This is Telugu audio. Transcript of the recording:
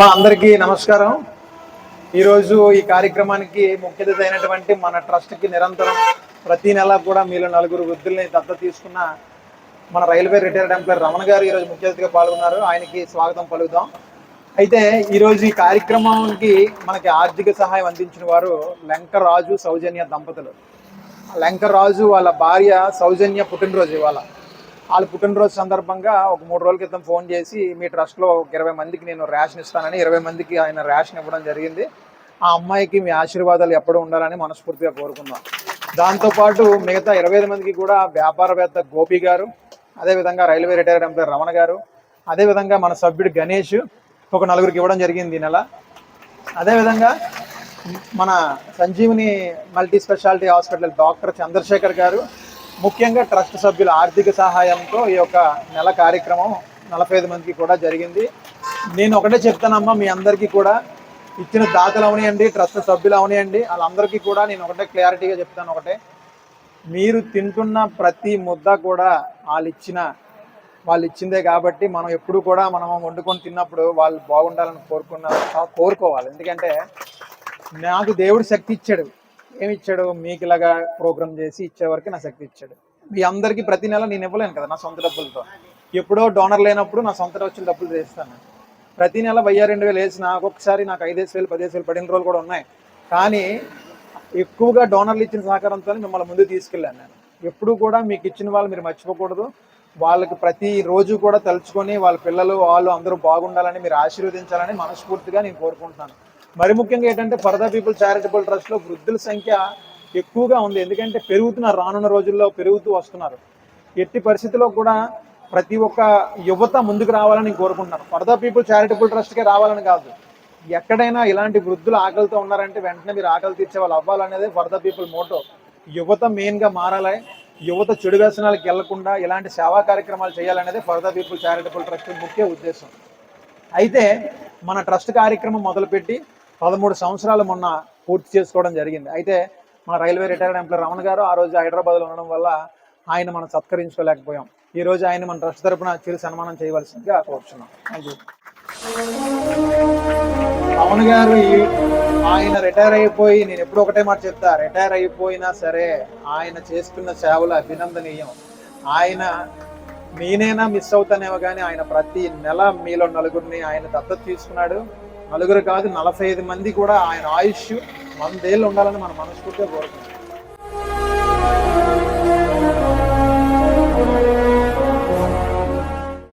మా అందరికీ నమస్కారం. ఈరోజు ఈ కార్యక్రమానికి ముఖ్య అతిథి అయినటువంటి మన ట్రస్ట్కి నిరంతరం ప్రతి నెల కూడా మీలో నలుగురు వృద్ధుల్ని దత్త తీసుకున్న మన రైల్వే రిటైర్డ్ ఎంప్లాయర్ రమణ గారు ఈరోజు ముఖ్య అతిథిగా పాల్గొన్నారు. ఆయనకి స్వాగతం పలుకుదాం. అయితే ఈరోజు ఈ కార్యక్రమానికి మనకి ఆర్థిక సహాయం అందించిన వారు లంకరాజు సౌజన్య దంపతులు. లంకరాజు వాళ్ళ భార్య సౌజన్య పుట్టినరోజు ఇవాళ. వాళ్ళ పుట్టినరోజు సందర్భంగా ఒక మూడు రోజుల క్రితం ఫోన్ చేసి మీ ట్రస్ట్లో ఒక ఇరవై మందికి నేను రేషన్ ఇస్తానని ఇరవై మందికి ఆయన రేషన్ ఇవ్వడం జరిగింది. ఆ అమ్మాయికి మీ ఆశీర్వాదాలు ఎప్పుడు ఉండాలని మనస్ఫూర్తిగా కోరుకున్నాను దాంతోపాటు మిగతా ఇరవై ఐదు మందికి కూడా వ్యాపారవేత్త గోపి గారు అదేవిధంగా రైల్వే రిటైర్డ్ ఎంప్లాయర్ రమణ గారు అదేవిధంగా మన సభ్యుడు గణేష్ ఒక నలుగురికి ఇవ్వడం జరిగింది ఈ నెల. అదేవిధంగా మన Sanjeevini multi speciality hospital doctor Chandrashekhar గారు ముఖ్యంగా ట్రస్ట్ సభ్యుల ఆర్థిక సహాయంతో ఈ యొక్క నెల కార్యక్రమం నలభై ఐదు మందికి కూడా జరిగింది. నేను ఒకటే చెప్తానమ్మా మీ అందరికీ కూడా ఇచ్చిన దాతలు అవనియండి ట్రస్ట్ సభ్యులు అవనియండి వాళ్ళందరికీ కూడా నేను ఒకటే క్లారిటీగా చెప్తాను ఒకటే. మీరు తింటున్న ప్రతి ముద్ద కూడా వాళ్ళు ఇచ్చిన వాళ్ళు ఇచ్చిందే కాబట్టి మనం ఎప్పుడు కూడా మనం వండుకొని తిన్నప్పుడు వాళ్ళు బాగుండాలని కోరుకున్న కోరుకోవాలి. ఎందుకంటే నాకు దేవుడు శక్తి ఇచ్చాడు. ఏమి ఇచ్చాడు మీకు ఇలాగా ప్రోగ్రామ్ చేసి ఇచ్చేవరకు నా శక్తి ఇచ్చాడు. మీ అందరికీ ప్రతి నెల నేను ఇవ్వలేను కదా నా సొంత డబ్బులతో. ఎప్పుడో డోనర్ లేనప్పుడు నా సొంత వచ్చిన డబ్బులు చేస్తాను ప్రతి నెల వెయ్యి రెండు వేలు వేసిన ఒక్కొక్కసారి నాకు ఐదేసి వేలు పదిహేను వేలు పడిన రోజులు కూడా ఉన్నాయి. కానీ ఎక్కువగా డోనర్లు ఇచ్చిన సహకారంతో మిమ్మల్ని ముందు తీసుకెళ్ళాను నేను. ఎప్పుడు కూడా మీకు ఇచ్చిన వాళ్ళు మీరు మర్చిపోకూడదు. వాళ్ళకి ప్రతి రోజు కూడా తలుచుకొని వాళ్ళ పిల్లలు వాళ్ళు అందరూ బాగుండాలని మీరు ఆశీర్వదించాలని మనస్ఫూర్తిగా నేను కోరుకుంటున్నాను. మరి ముఖ్యంగా ఏంటంటే ఫర్దా పీపుల్ చారిటబుల్ ట్రస్ట్లో వృద్ధుల సంఖ్య ఎక్కువగా ఉంది. ఎందుకంటే పెరుగుతున్నారు రానున్న రోజుల్లో పెరుగుతూ వస్తున్నారు. ఎట్టి పరిస్థితిలో కూడా ప్రతి ఒక్క యువత ముందుకు రావాలని కోరుకుంటున్నారు కోరుకుంటున్నాను. ఫర్దా పీపుల్ చారిటబుల్ ట్రస్ట్కే రావాలని కాదు. ఎక్కడైనా ఇలాంటి వృద్ధులు ఆకలితో ఉన్నారంటే వెంటనే మీరు ఆకలి తీర్చే వాళ్ళు అవ్వాలనేది ఫర్ పీపుల్ మోటో. యువత మెయిన్గా మారాలి. యువత చెడు వ్యసనాలకు వెళ్ళకుండా ఇలాంటి సేవా కార్యక్రమాలు చేయాలనేది ఫర్ పీపుల్ చారిటబుల్ ట్రస్ట్ ముఖ్య ఉద్దేశం. అయితే మన ట్రస్ట్ కార్యక్రమం మొదలుపెట్టి పదమూడు సంవత్సరాలు మొన్న పూర్తి చేసుకోవడం జరిగింది. అయితే మన రైల్వే రిటైర్డ్ ఎంప్లాయ్ రమణ గారు ఆ రోజు హైదరాబాద్లో ఉండడం వల్ల ఆయన మనం సత్కరించుకోలేకపోయాం. ఈ రోజు ఆయన మన ట్రస్ట్ తరపున చిరు సన్మానం చేయవలసిందిగా కోరుచున్నాం. థ్యాంక్ యూ రమణ గారు ఆయన రిటైర్ అయిపోయి నేను ఎప్పుడు ఒకటే మాట చెప్తా రిటైర్ అయిపోయినా సరే ఆయన చేస్తున్న సేవలు అభినందనీయం. ఆయన నేనైనా మిస్ అవుతానేమో కానీ ఆయన ప్రతి నెల మీలో నలుగురిని ఆయన దత్తత తీసుకున్నాడు. నలుగురు కాదు నలభై ఐదు మంది కూడా ఆయన ఆయుష్ వందేళ్ళు ఉండాలని మన మనస్ఫూర్తిగా కోరుకుంటున్నాం.